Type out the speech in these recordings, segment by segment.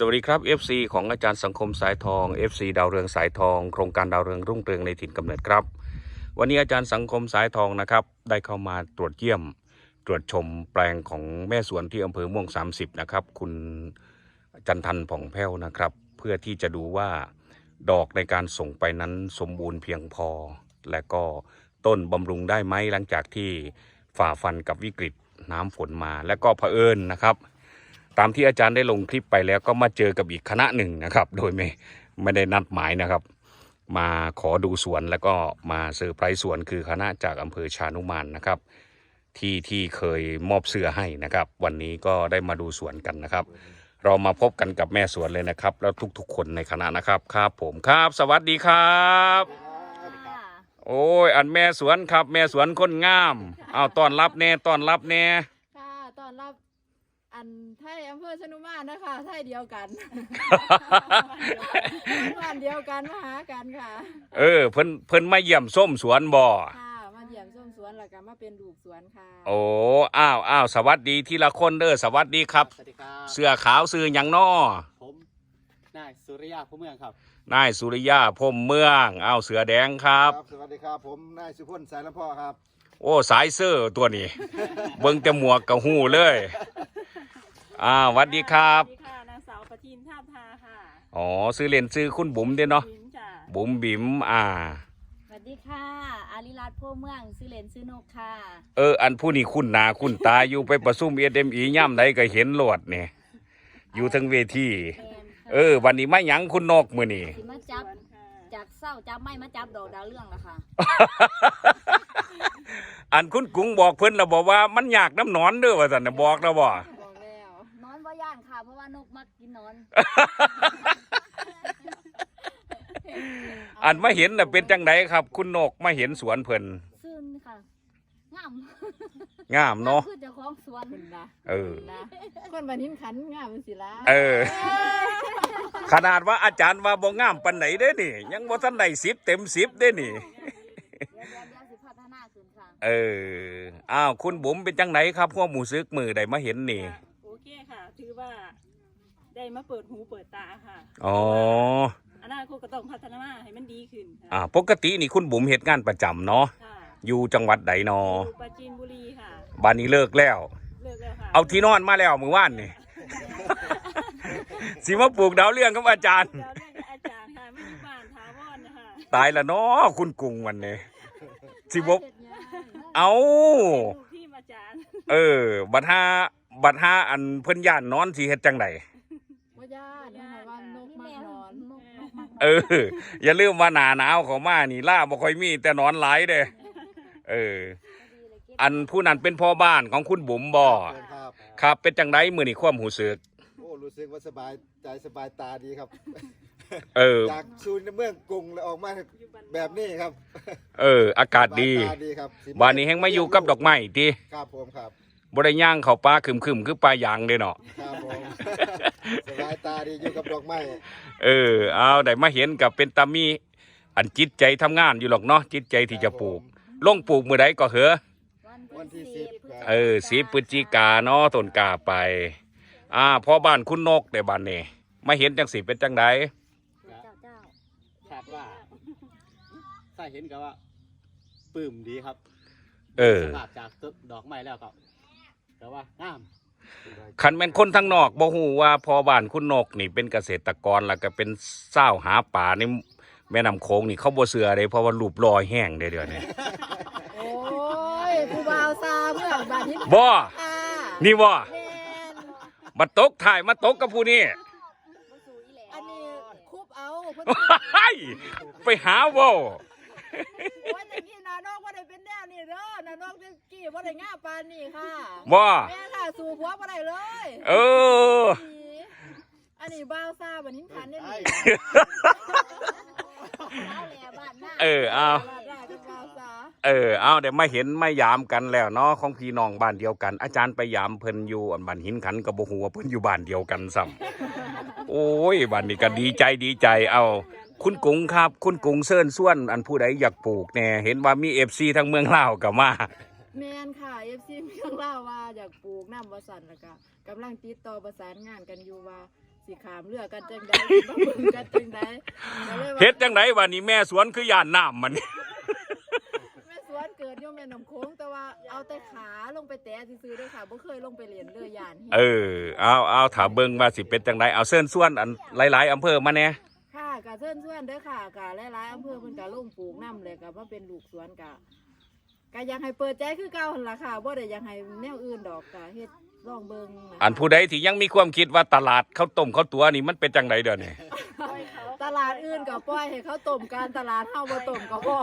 สวัสดีครับ FC ของอาจารย์สังคมสายทอง FC ดาวเรืองสายทอง โครงการดาวเรืองรุ่งเรืองในถิ่นกำเนิดครับ วันนี้อาจารย์สังคมสายทองนะครับ ได้เข้ามาตรวจเยี่ยม ตรวจชมแปลงของแม่สวนที่อำเภอม่วง 30 นะครับ คุณจันทันผ่องแผ้วนะครับ เพื่อที่จะดูว่าดอกในการส่งไปนั้นสมบูรณ์เพียงพอ และก็ต้นบำรุงได้ไหมหลังจากที่ฝ่าฟันกับวิกฤตน้ำฝนมา และก็เผอิญนะครับ ตามที่อาจารย์ได้ลงคลิปไปแล้วก็มาเจอกับอีกคณะหนึ่งนะครับ โดยไม่ไม่ได้นัดหมายนะครับ มาขอดูสวนแล้วก็มาเซอร์ไพรส์สวนคือคณะจากอำเภอชานุมานนะครับ ที่ที่เคยมอบเสื้อให้นะครับ วันนี้ก็ได้มาดูสวนกันนะครับ เรามาพบกันกับแม่สวนเลยนะครับ แล้วทุกๆคนในคณะนะครับครับผมครับ สวัสดีครับ โอ้ยอันแม่สวนครับ แม่สวนคนงาม เอาต้อนรับแน่ต้อนรับแน่ ค่ะตอนรับอันไทยอำเภอช นุมานนะคะไทยเดียวกันบ้านเดียวกันมาหากันค่ะเออเพิ่นเพิ่นมาเยี่ยมส้มสวนบ่ค่ะมาเยี่ยมส้มสวนแล้วก็มาเป็นลูกสวนค่ะ โอ้อ้าวอ้าวสวัสดีทีละคนเด้อสวัสดีครับ สวัสดีครับเสื้อขาวซื้อหยังน้อผมนายสุริยาผู้เมืองครับนายสุริยาพรหมเมืองอ้าวเสือแดงครับ สวัสดีครับผมนายสุพลสายลำพ่อครับ โอ้สายเสื้อตัวนี้ เบิ่งแต่หมวกกับหูเลย อ้าวสวัสดีครับ สวัสดีค่ะนางสาวปทินท่าพทาค่ะอ๋อซื้อเล่นซื้อคุณบุ๋มเด้อเนาะบิมจ้ะบุ๋มบิ๋มอ่า สวัสดีค่ะ อาริรัตน์โพเมืองซื้อเลนซื้อนกค่ะ เออ อันผู้นี้คุณนาคุณตาอยู่ไปประชุมเอเดมอีย่ำใดก็เห็นโลดเนี่ยอยู่ทั้งเวทีแมนค่ะเออ วันนี้มาหยังคุณนกมือนี่สิมาจับ สวนค่ะจากเศร้าจับไม่มาจับดอกดาวเรื่องละค่ะอันคุณกุ้งบอกเพิ่นแล้วบอกว่ามันอยากน้ำหนอนเด้อว่าสันน่ะบอกแล้วบ่บอกแล้ว นอนบ่ย่าน ค่ะเพราะว่านกมักกินนอนอันมาเห็นน่ะเป็นจังไดครับ คุณนกมาเห็นสวนเพิ่นซึ่งค่ะงามงามเนาะคือเจ้าของสวนคุณนะเออนะคนบันทินขันงามเป็นศิลาเออ ขนาดว่าอาจารย์ว่าบ่งามปานไหนเด้นี่ ยังบ่ทันได้10เต็ม10เด้นี่เดี๋ยวเดี๋ยวเดี๋ยวสิพัฒนาขึ้นค่ะเออ อ้าว คุณบุ๋มเป็นจังไดครับพวกหมูซึกมือได้มาเห็นนี่ โอเคค่ะ ถือว่า ได้มาเปิดหูเปิดตาค่ะอ๋ออนาคตก็ต้องพัฒนาให้มันดีขึ้นค่ะอ่า ปกตินี่คุณบุ๋มเฮ็ดงานประจำเนาะค่ะอยู่จังหวัดใดนออยู่ปราจีนบุรีค่ะบ้านนี้เลิกแล้ว เลิกแล้วค่ะเอาที่นอนมาแล้วมื้อวานนี่ สิมาปลูกดาวเรืองกับอาจารย์ เดี๋ยวเรียกอาจารย์ค่ะไม่อยู่บ้านถาวรนะคะตายละเนาะคุณกุ้งวันนี้สิบเฮ็ดงานเอาลูกพี่อาจารย์ เออ บัดห้าบัดห้าอันเพิ่นย่านนอนสิเฮ็ดจังได ว่าญาตินะคะว่านกมากนอนนกนกมักเออ อย่าลืมว่าหนาหนาวของมานี่ล่าบ่ค่อยมีแต่นอนหลายเด้เออดีเลยเก็บอันผู้นั้นเป็นพ่อบ้านของคุณบุ๋มบ่เชิญครับครับ เป็นจังไดมื้อนี้ความหูสึกโอ้รู้สึกว่าสบายใจสบายตาดีครับ เออ จากซูนเมืองกรุงแล้วออกมาแบบนี้ครับ เออ อากาศดีสบายตาดีครับสิบ้านนี้แฮงมาอยู่กับดอกไม้ติครับผมครับ บ่ได้ย่างเข้าป่าคึมๆคือป่ายางเด้เนาะครับผมสบายตาดีอยู่กับดอกไม้เออเอาได้มาเห็นกับเป็นตามีอันจิตใจทำงานอยู่หรอกเนาะจิตใจที่จะปลูกลงปลูกมื้อใดก็เหอะวันที่สิบครับเออสีพฤศจิกาเนาะต้นกาไป อ่าพ่อบ้านคุณนกแต่บ้านนี่มาเห็นจังสีเป็นจังไดเจ้าเจ้าคาดว่าถ้าเห็นก็ว่าปลื้มดีครับเออสภาพจากต้นดอกไม้แล้วก็ แต่ว่างามคันแม่นคนทั้งนอกบ่ฮู้ว่าพ่อบ้านคุณนกนี่เป็นเกษตรกรแล้วก็เป็นเศร้าวหาป่าในแม่น้ำโขงนี่เขาบ่เชื่อเลยเพราะว่ารูปรอยแห้งเด้เดี๋ยวนี้โอ้ยผู้บ่าวซาเมืองบันทินบ่ค่ะนี่บ่แม่นมาตกถ่ายมาตกกับผู้นี้บ่สู้อีแหลอันนี้คุบเอาเพิ่นเฮ้ยไปหาเว้าว่าแต่กี้นา ด้อนานอกเมื่อกี้ว่าได้ง่าปานนี่ค่ะบ่แม่ค่ะสู่ผัวว่าได้เลยเอออันนี้บ้าวซาบันทินขันได้ไหมเจ้าแหล่บ้านหน้าเออเอาบ้าวซาเป็นบ้าวซาเออเอาเดี๋ยวมาเห็นมายามกันแล้วเนาะของพี่น้องบ้านเดียวกัน อาจารย์ไปยามเพิ่นอยู่อันบ้านหินขันกับบ่ฮู้ว่าเพิ่นอยู่บ้านเดียวกันซ้ำโอ้ยบ้านนี้ก็ดีใจดีใจเอา คุณกุ้งครับ คุณกุ้งเซิ่นส่วนอันผู้ใดอยากปลูกแน่เห็นว่ามี FC ทั้งเมืองลาวก็มา แมนค่ะ FC เมืองลาวว่าอยากปลูกน้ำวสันแล้วก็กำลังติดต่อประสานงานกันอยู่ว่าสิขามเรือกันจังใดสิมาเบิ่งกันจังใดก็ลยว่าเฮ็ดจังไดวันนี้แม่สวนคือย่านน้ำมัน แม่สวนเกิดอยู่แม่น้ำโค้งแต่ว่าเอาแต่ขาลงไปแตะซื่อๆเด้อค่ะบ่เคยลงไปเรียนเรือยานเฮ็ด เออเอาเอาถามเบิ่งว่าสิเป็นจังไดเอาเส้นส่วนอันหลาย ๆอำเภอมาแน่ค่ะ กะเชิญชวนเด้อค่ะกะหลายๆอำเภอเพิ่นกะลงปลูกน้ำเลยกะว่าเป็นลูกสวนกะกะอยากให้เปิดใจคือเก่าหั่นล่ะค่ะบ่ได้อยากให้แนวอื่นดอกกะเฮ็ดลองเบิ่งะคะอันผู้ใดที่ยังมีความคิดว่าตลาดข้าวต้มข้าวตัวนี่มันเป็นจังไดเด้อนี่ย ลาดอื่นก็ปล่อยให้เขาต้มการตลาดเฮาบ่ต้มก็พอ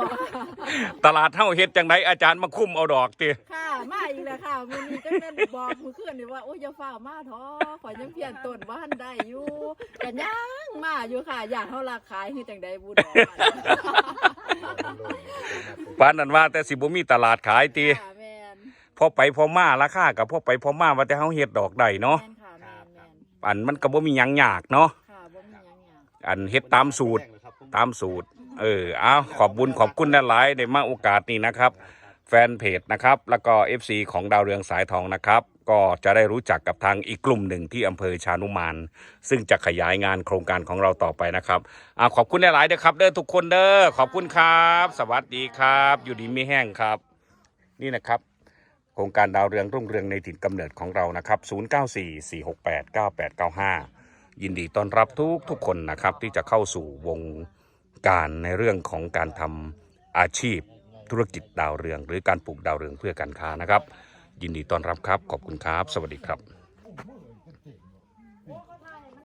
ตลาดเฮาเฮ็ดจังไดอาจารย์มาคุมเอาดอกติค่ะมาอีกแล้วค่ะมื้อนี้จังนั้นบอกมื้อคืนนี่ว่าโอ้ยอย่าฟ้าวมาท้อข่อยยังเพียนต้นบ่ทันได้อยู่ก็ยังมาอยู่ค่ะอยากเฮาราขายคือจังไดบุดอกปานนั้นว่าแต่สิบ่มีตลาดขายติค่ะแม่นพอไปพอมาราคากับพอไปพอมาว่าแต่เฮาเฮ็ดดอกได้เนาะแม่นค่ะแม่นแม่นอันมันก็บ่มีหยังยากเนาะ อันเฮ็ดตามสูตรตามสูตร เออเอาขอบบุญขอบคุณหลายๆในมาโอกาสนี้นะครับ แฟนเพจนะครับ แล้วก็ FC ของดาวเรืองสายทองนะครับ ก็จะได้รู้จักกับทางอีกกลุ่มหนึ่งที่อำเภอชานุมานซึ่งจะขยายงานโครงการของเราต่อไปนะครับอ่าขอบคุณหลายๆเด้อครับ เด้อทุกคนเด้อขอบคุณครับ สวัสดีครับ อยู่ดีมีแห้งครับ นี่นะครับโครงการดาวเรืองรุ่งเรืองในถิ่นกำเนิดของเรานะครับ 0944689895 ยินดีต้อนรับทุกทุกคนนะครับที่จะเข้าสู่วงการในเรื่องของการทำอาชีพธุรกิจดาวเรือง หรือการปลูกดาวเรืองเพื่อการค้านะครับ ยินดีต้อนรับครับ ขอบคุณครับ สวัสดีครับ